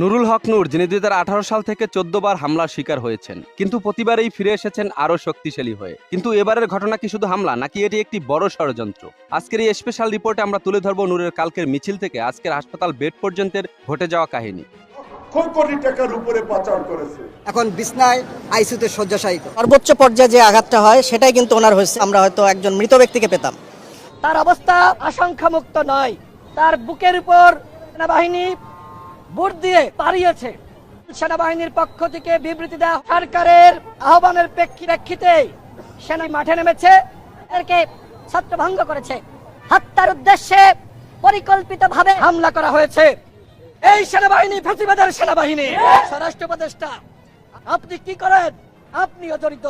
নুরুল হক নূর যিনি দু হাজার আঠারো সাল থেকে চোদ্দ বার হামলার শিকার হয়েছেন কিন্তু প্রতিবারেই ফিরে এসেছেন আরও শক্তিশালী হয়ে। কিন্তু এবারের ঘটনা কি শুধু হামলা নাকি এটি একটি বড় ষড়যন্ত্র? আজকের এই স্পেশাল রিপোর্টে আমরা তুলে ধরবো নূরের কালকের মিছিল থেকে আজকের হাসপাতাল বেড পর্যন্তের ঘটে যাওয়া কাহিনী। কোটি টাকার উপরে পাচার করেছে? এখন বিছনায় আইসিউতে শয্যাশায়িত। সর্বোচ্চ পর্যায়ে যে আঘাতটা হয় সেটাই কিন্তু ওনার হয়েছে আমরা হয়তো একজন মৃত ব্যক্তিকে পেতাম। তার অবস্থা আশঙ্কামুক্ত নয়। তার বুকের উপর সেনাবাহিনী বুট দিয়ে পারিয়েছে সেনাবাহিনীর পক্ষ থেকে বিবৃতি দেওয়া সরকারের আহ্বানের প্রেক্ষিতে সেনা মাঠে নেমেছে, এদেরকে ছত্রভঙ্গ করেছে। হত্যার উদ্দেশ্যে পরিকল্পিতভাবে হামলা করা হয়েছে। এই সেনাবাহিনী ফেসিবাদের সেনাবাহিনী। স্বরাষ্ট্র উপদেষ্টা, আপনি কি করেন? আপনিও জড়িত।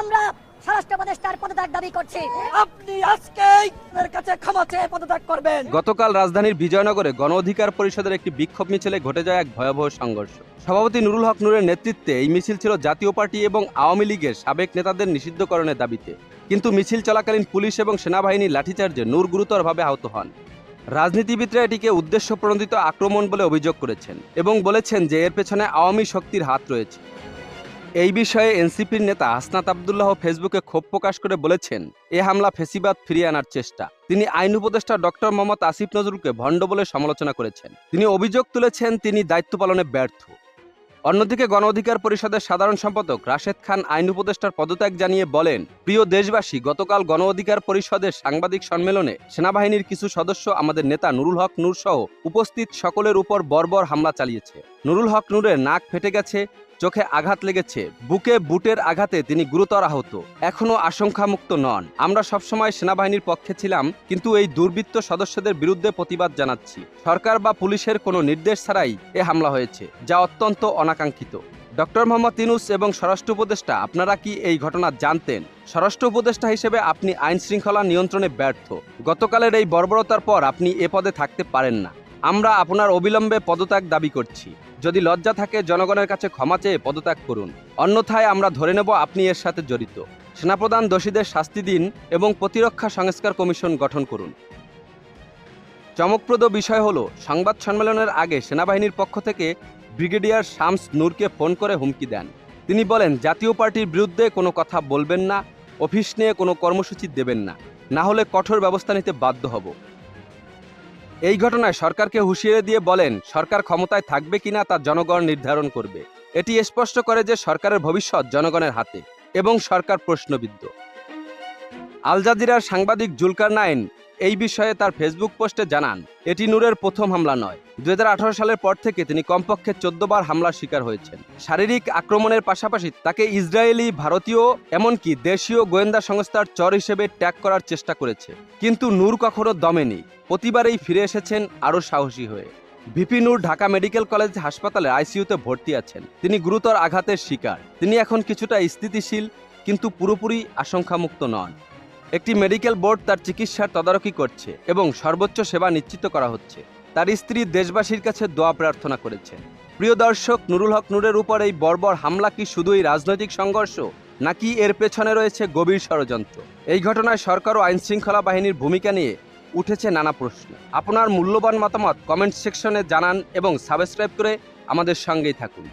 আমরা স্বরাষ্ট্র উপদেষ্টার পদত্যাগ দাবি করছি। আপনি আজকেই এর কাছে ক্ষমা চেয়ে পদত্যাগ করবেন। গতকাল রাজধানীর বিজয়নগরে গণ অধিকার পরিষদের একটি বিক্ষোভ মিছিলে ঘটে যায় এক ভয়াবহ সংঘর্ষ। সভাপতি নুরুল হক নূরের নেতৃত্বে এই মিছিল ছিল জাতীয় পার্টি এবং আওয়ামী লীগের সাবেক নেতাদের নিষিদ্ধকরণের দাবিতে। কিন্তু মিছিল চলাকালীন পুলিশ এবং সেনাবাহিনীর লাঠিচার্জে নূর গুরুতরভাবে আহত হন। রাজনীতিবিদরা এটিকে উদ্দেশ্য প্রণোদিত আক্রমণ বলে অভিযোগ করেছেন এবং বলেছেন যে এর পেছনে আওয়ামী শক্তির হাত রয়েছে। এই বিষয়ে এনসিপির নেতা হাসনাত আবদুল্লাহ ফেসবুকে ক্ষোভ প্রকাশ করে বলেছেন, এ হামলা ফেসিবাদ ফিরিয়ে আনার চেষ্টা। তিনি আইন উপদেষ্টা ডক্টর মোহাম্মদ আসিফ নজরুলকে ভণ্ড বলে সমালোচনা করেছেন। তিনি অভিযোগ তুলেছেন, তিনি দায়িত্ব পালনে ব্যর্থ। অন্যদিকে গণ অধিকার পরিষদের সাধারণ সম্পাদক রাশেদ খান আইন উপদেষ্টার পদত্যাগ জানিয়ে বলেন, প্রিয় দেশবাসী, গতকাল গণ অধিকার পরিষদের সাংবাদিক সম্মেলনে সেনাবাহিনীর কিছু সদস্য আমাদের নেতা নুরুল হক নূর সহ উপস্থিত সকলের উপর বর্বর হামলা চালিয়েছে। নুরুল হক নূরের নাক ফেটে গেছে চোখে আঘাত লেগেছে, বুকে বুটের আঘাতে তিনি গুরুতর আহত। এখনও আশঙ্কামুক্ত নন। আমরা সবসময় সেনাবাহিনীর পক্ষে ছিলাম, কিন্তু এই দুর্বৃত্ত সদস্যদের বিরুদ্ধে প্রতিবাদ জানাচ্ছি। সরকার বা পুলিশের কোনো নির্দেশ ছাড়াই এ হামলা হয়েছে, যা অত্যন্ত অনাকাঙ্ক্ষিত। ডক্টর মোহাম্মদ ইনুস এবং স্বরাষ্ট্র উপদেষ্টা, আপনারা কি এই ঘটনা জানতেন? স্বরাষ্ট্র উপদেষ্টা হিসেবে আপনি আইন শৃঙ্খলা নিয়ন্ত্রণে ব্যর্থ। গতকালের এই বর্বরতার পর আপনি এ পদে থাকতে পারেন না। আমরা আপনার অবিলম্বে পদত্যাগ দাবি করছি। যদি লজ্জা থাকে, জনগণের কাছে ক্ষমা চেয়ে পদত্যাগ করুন। অন্যথায় আমরা ধরে নেব আপনি এর সাথে জড়িত। সেনাপ্রধান দোষীদের শাস্তি দিন এবং প্রতিরক্ষা সংস্কার কমিশন গঠন করুন। চমকপ্রদ বিষয় হল, সংবাদ সম্মেলনের আগে সেনাবাহিনীর পক্ষ থেকে ব্রিগেডিয়ার শামস নূরকে ফোন করে হুমকি দেন। তিনি বলেন, জাতীয় পার্টির বিরুদ্ধে কোনো কথা বলবেন না, অফিস নিয়ে কোনো কর্মসূচি দেবেন না। না হলে কঠোর ব্যবস্থা নিতে বাধ্য হব। এই ঘটনায় সরকারকে হুঁশিয়ারি দিয়ে বলেন, সরকার ক্ষমতায় থাকবে কিনা তা জনগণ নির্ধারণ করবে। এটি স্পষ্ট করে যে সরকারের ভবিষ্যৎ জনগণের হাতে এবং সরকার প্রশ্নবিদ্ধ। আল জাজিরার সাংবাদিক জুলকার নাইন এই বিষয়ে তার ফেসবুক পোস্টে জানান, এটি নূরের প্রথম হামলা নয়। দুই সালের পর থেকে তিনি কমপক্ষে চোদ্দ বার হামলার শিকার হয়েছেন। শারীরিক আক্রমণের পাশাপাশি তাকে ইসরায়েলি, ভারতীয়, এমনকি দেশীয় গোয়েন্দা সংস্থার চর হিসেবে ট্যাগ করার চেষ্টা করেছে। কিন্তু নূর কখনো দমেনি প্রতিবারেই ফিরে এসেছেন আরও সাহসী হয়ে। VP Nur Dhaka medical college হাসপাতালে আইসিইউতে ভর্তি আছেন। তিনি গুরুতর আঘাতের শিকার। তিনি এখন কিছুটা স্থিতিশীল, কিন্তু পুরোপুরি আশঙ্কামুক্ত নন। একটি মেডিকেল বোর্ড তার চিকিৎসার তদারকি করছে এবং সর্বোচ্চ সেবা নিশ্চিত করা হচ্ছে। তার স্ত্রী দেশবাসীর কাছে দোয়া প্রার্থনা করেছে। প্রিয় দর্শক, নুরুল হক নূরের উপর এই বর্বর হামলা কি শুধুই রাজনৈতিক সংঘর্ষ, নাকি এর পেছনে রয়েছে গভীর ষড়যন্ত্র? এই ঘটনায় সরকার ও আইন শৃঙ্খলা বাহিনীর ভূমিকা নিয়ে উঠেছে নানা প্রশ্ন। আপনার মূল্যবান মতামত কমেন্ট সেকশনে জানান এবং সাবস্ক্রাইব করে আমাদের সঙ্গেই থাকুন।